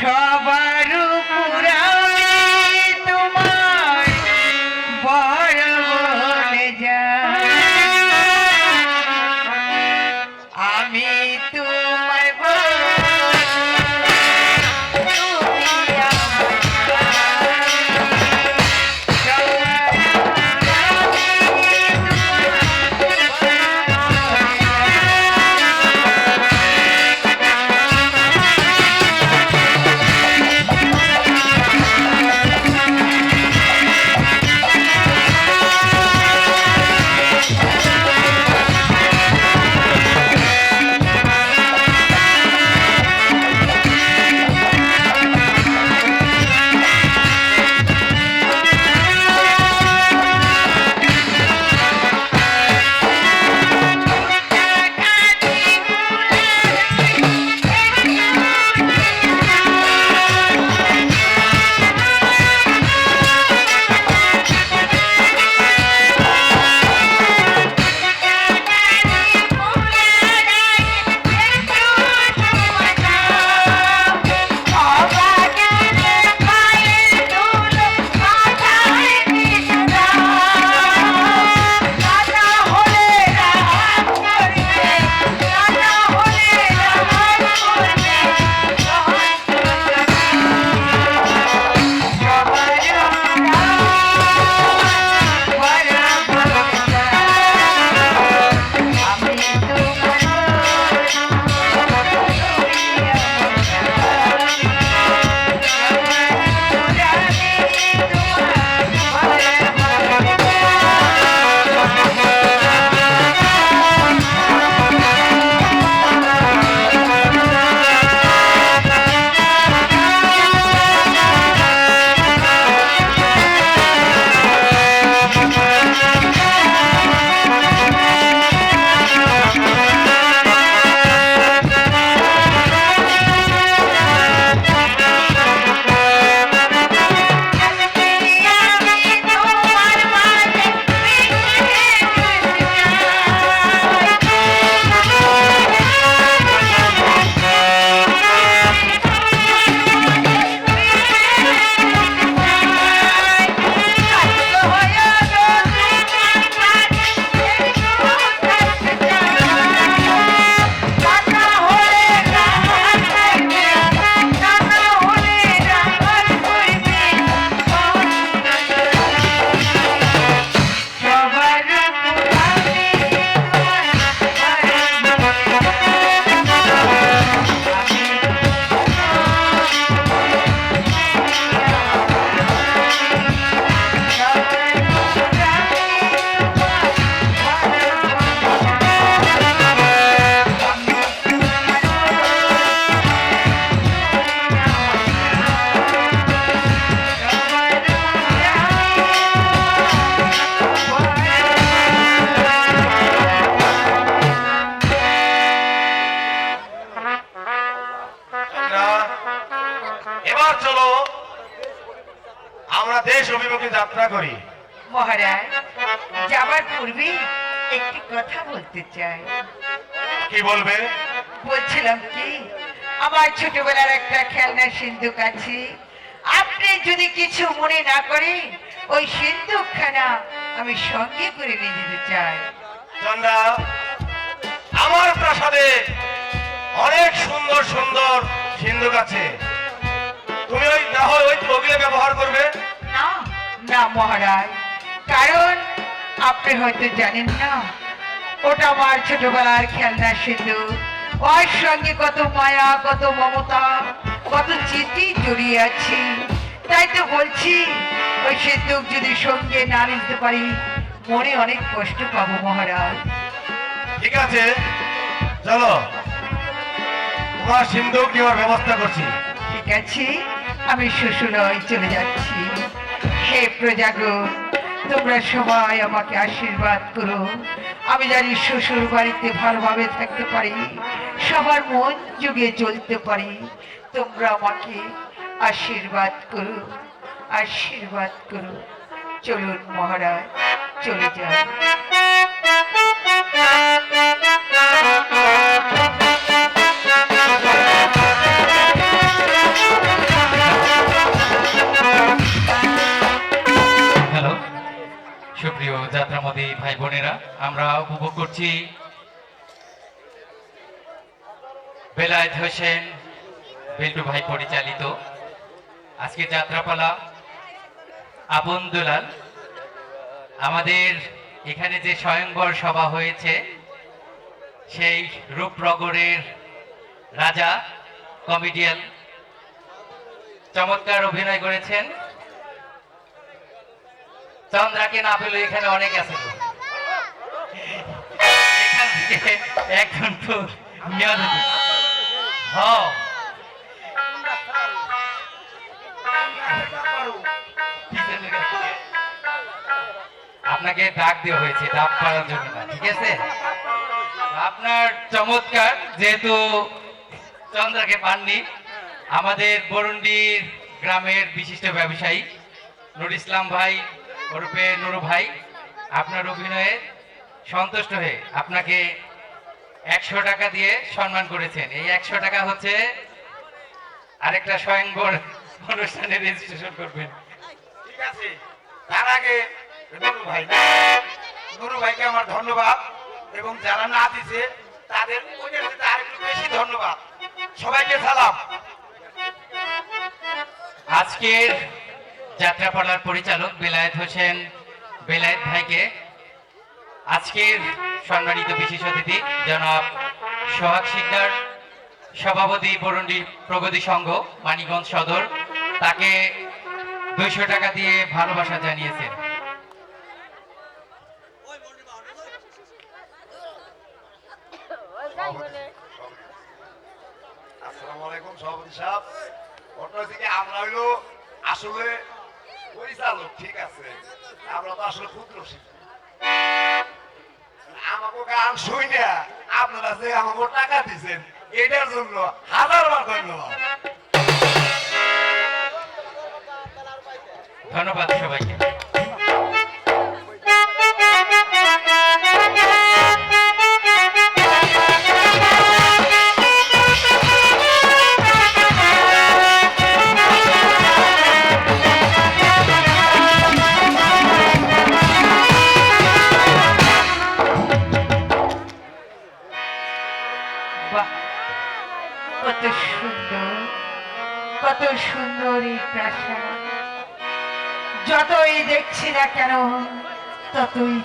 সবার চলো আমরা দেশ অভিমুখে যাত্রা করি। মহারাজ যাবার পূর্বে একটি কথা বলতে চাই। কি বলবে? বলছিলাম কি আমার ছোটবেলার একটা খেলনা সিন্ধুক আছে। আপনি যদি কিছু মনে না করেন ওই সিন্ধুকখানা আমি সঙ্গে করে নিয়ে যেতে চাই। চন্দ্রা আমার প্রাসাদে অনেক সুন্দর সুন্দর সিন্ধুক আছে। তুমি ওই না হয় ওই ওগুলো ব্যবহার করবে? না না মহারাজ। কারণ আপনি হয়তো জানেন না ওটা আমার ছোটবেলার খেলনা সিন্ধুক ওর সঙ্গে কত মায়া কত মমতা কত স্মৃতি জড়িয়ে আছে। তাই তো বলছি ওই সিন্ধুক যদি সঙ্গে না নিতে পারি মনে অনেক কষ্ট পাবো মহারাজ। ঠিক আছে চলো। তোমার সিন্ধুক নেওয়ার ব্যবস্থা করছি। ঠিক আছে। আমি শ্বশুরায় চলে যাচ্ছি। হে প্রজাগণ তোমরা সবাই আমাকে আশীর্বাদ করো। আমি জানি শ্বশুর বাড়িতে ভালোভাবে থাকতে পারি, সবার মন যুগে চলতে পারি। তোমরা আমাকে আশীর্বাদ করো আশীর্বাদ করো। চলুন মহারাজ, চলে যান আমরা উপভোগ করছি। বেলায়েত হোসেন, বেল্টু ভাই পরিচালিত। আজকে যাত্রাপালা আপন দুলাল। আমাদের এখানে যে স্বয়ংবর সভা হয়েছে, সেই রূপনগরের রাজা, কমেডিয়ান, চমৎকার অভিনয় করেছেন। চন্দ্রাকে না পেলে এখানে অনেক আছে। তো। এখান থেকে একজন তো নিয়ত হ পিছনের কাছ থেকে। আপনাকে ডাক দেওয়া হয়েছে, ডাক করার জন্য ঠিক আছে আপনার চমৎকার, যেহেতু চন্দ্রাকে পাননি, আমাদের বরুন্ডির গ্রামের বিশিষ্ট ব্যবসায়ী নুর ইসলাম ভাই ওরূপে নুরু ভাই, আপনার অভিনয়ে সন্তুষ্ট হয়ে আপনাকে একশো টাকা দিয়ে সম্মান করেছেন। এই একশো টাকা হচ্ছে আরেকটা স্বয়ংবর অনুষ্ঠানে রেজিস্ট্রেশন করবেন। ঠিক আছে? তার আগে নুরু ভাই নুরু ভাইকে আমার ধন্যবাদ এবং যারা না দিছে, তাদের বেশি ধন্যবাদ। সবাইকে সালাম। আজকের যাত্রাপালার পরিচালক বেলায়েত হোসেন, বেলায়েত ভাইকে আজকের সম্মানিত বিশেষ অতিথি, জনাব সোহাগ শিকদার, সভাপতি বরুণী প্রগতি সংঘ, মানিকগঞ্জ সদর, তাকে দুইশো টাকা দিয়ে ভালোবাসা জানিয়েছেন। আমরা হইল আসলে পরিচালক, ঠিক আছে? আমরা তো আসলে ক্ষুদ্র শিল্পী। গান শুই না আপনারা যে আমাকে টাকা দিচ্ছেন এটার জন্য হাজারবার ধন্যবাদ। ধন্যবাদ সবাইকে। সুন্দর এই প্রাসাদ। যতই দেখছি না কেন ততই